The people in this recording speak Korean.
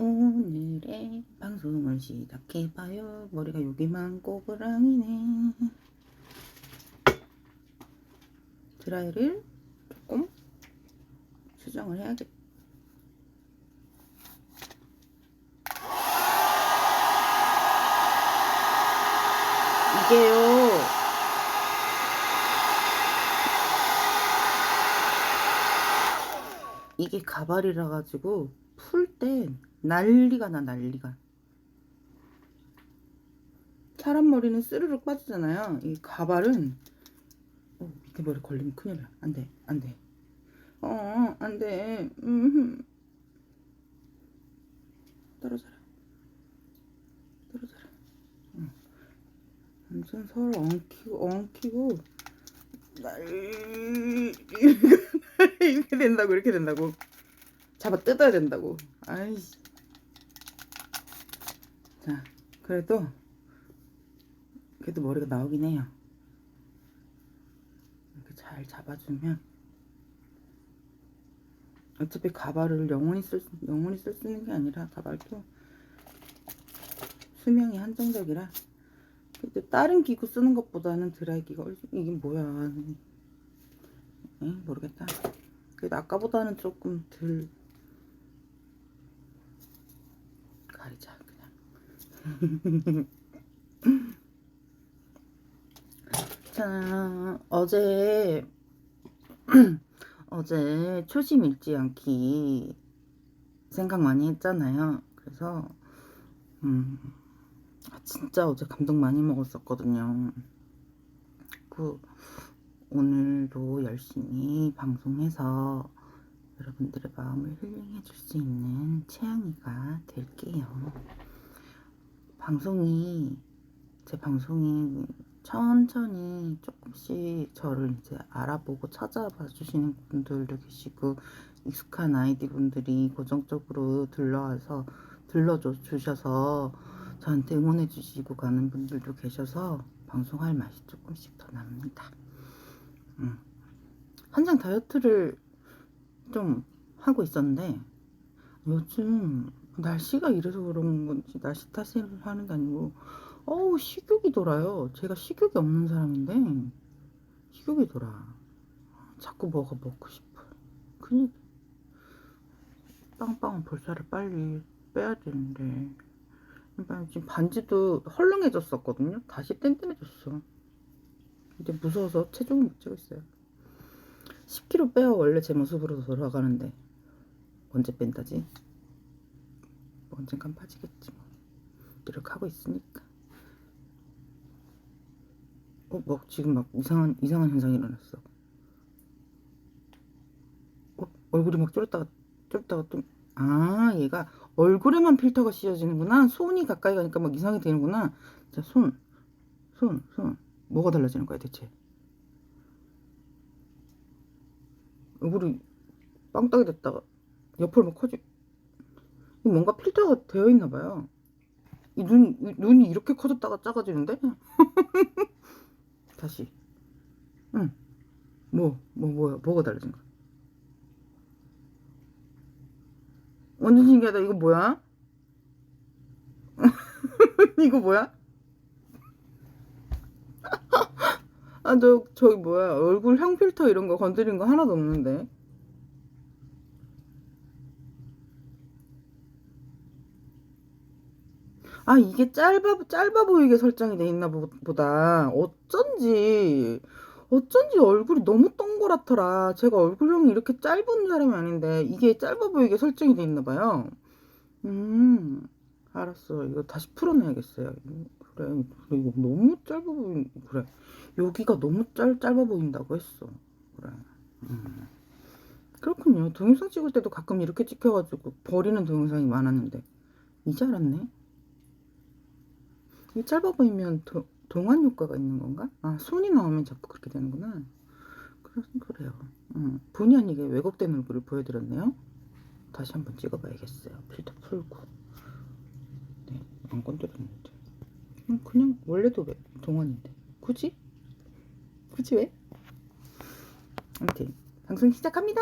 오늘의 방송을 시작해봐요. 머리가 여기만 꼬부랑이네. 드라이를 조금 수정을 해야겠. 이게요. 이게 가발이라 가지고 풀때 난리가 나 난리가. 사람 머리는 스르륵 빠지잖아요. 이 가발은 어, 밑에 머리 걸리면 큰일 나. 안돼 안돼. 어 안돼. 음. 떨어져라 떨어져라 응. 완전 서로 엉키고 엉키고 난리 이렇게 된다고 이렇게 된다고. 잡아 뜯어야 된다고. 아이씨 자 그래도 그래도 머리가 나오긴 해요. 이렇게 잘 잡아주면 어차피 가발을 영원히 쓸 수- 영원히 쓸수 있는 게 아니라 가발도 수명이 한정적이라 근데 다른 기구 쓰는 것보다는 드라이기가 이게 뭐야. 에? 모르겠다. 그래도 아까보다는 조금 덜 가리자 자 어제 어제 초심 잃지 않기 생각 많이 했잖아요 그래서 음 아, 진짜 어제 감동 많이 먹었었거든요 그 오늘도 열심히 방송해서 여러분들의 마음을 힐링해 줄 수 있는 채영이가 될게요. 방송이 제 방송이 천천히 조금씩 저를 이제 알아보고 찾아봐 주시는 분들도 계시고 익숙한 아이디 분들이 고정적으로 들러와서 들러줘 주셔서 저한테 응원해 주시고 가는 분들도 계셔서 방송할 맛이 조금씩 더 납니다. 음. 한창 다이어트를 좀 하고 있었는데 요즘 날씨가 이래서 그런 건지 날씨 탓을 하는 게 아니고 어우 식욕이 돌아요. 제가 식욕이 없는 사람인데 식욕이 돌아. 자꾸 뭐가 먹고 싶어. 큰일. 빵빵한 볼살을 빨리 빼야 되는데 그러니까 지금 반지도 헐렁해졌었거든요. 다시 땡땡해졌어. 이제 무서워서 체중을 못 재고 있어요. 10kg 빼야 원래 제 모습으로 돌아가는데 언제 뺀다지? 뭐 언젠간 빠지겠지 뭐. 노력하고 있으니까. 어, 뭐 지금 막 이상한 이상한 현상이 일어났어. 어, 얼굴이 막 쫄았다가 쫄았다가 또 아, 얘가 얼굴에만 필터가 씌워지는구나. 손이 가까이 가니까 막 이상하게 되는구나. 자, 손. 손, 손. 뭐가 달라지는 거야, 대체? 얼굴이 빵떡이 됐다가 옆으로 막 커지. 이 뭔가 필터가 되어 있나 봐요. 이 눈, 이 눈이 이렇게 커졌다가 작아지는데? 다시. 응. 뭐, 뭐, 뭐야, 뭐가 달라진 거야? 완전 신기하다. 이거 뭐야? 이거 뭐야? 아, 저, 저기 뭐야. 얼굴 향 필터 이런 거 건드린 거 하나도 없는데. 아, 이게 짧아, 짧아 보이게 설정이 돼 있나 보- 보다. 어쩐지, 어쩐지 얼굴이 너무 동그랗더라. 제가 얼굴형이 이렇게 짧은 사람이 아닌데, 이게 짧아 보이게 설정이 돼 있나 봐요. 음, 알았어. 이거 다시 풀어내야겠어요. 그래, 이거 너무 짧아 보인, 그래. 여기가 너무 짧, 짧아 보인다고 했어. 그래. 음. 그렇군요. 동영상 찍을 때도 가끔 이렇게 찍혀가지고 버리는 동영상이 많았는데, 이제 알았네. 이게 짧아 보이면 도, 동안 효과가 있는 건가? 아, 손이 나오면 자꾸 그렇게 되는구나. 그래, 그래요. 음, 본의 아니게 왜곡된 얼굴을 보여드렸네요. 다시 한번 찍어봐야겠어요. 필터 풀고. 네, 안 건드렸는데. 음, 그냥 원래도 왜, 동안인데. 굳이? 굳이 왜? 아무튼 방송 시작합니다.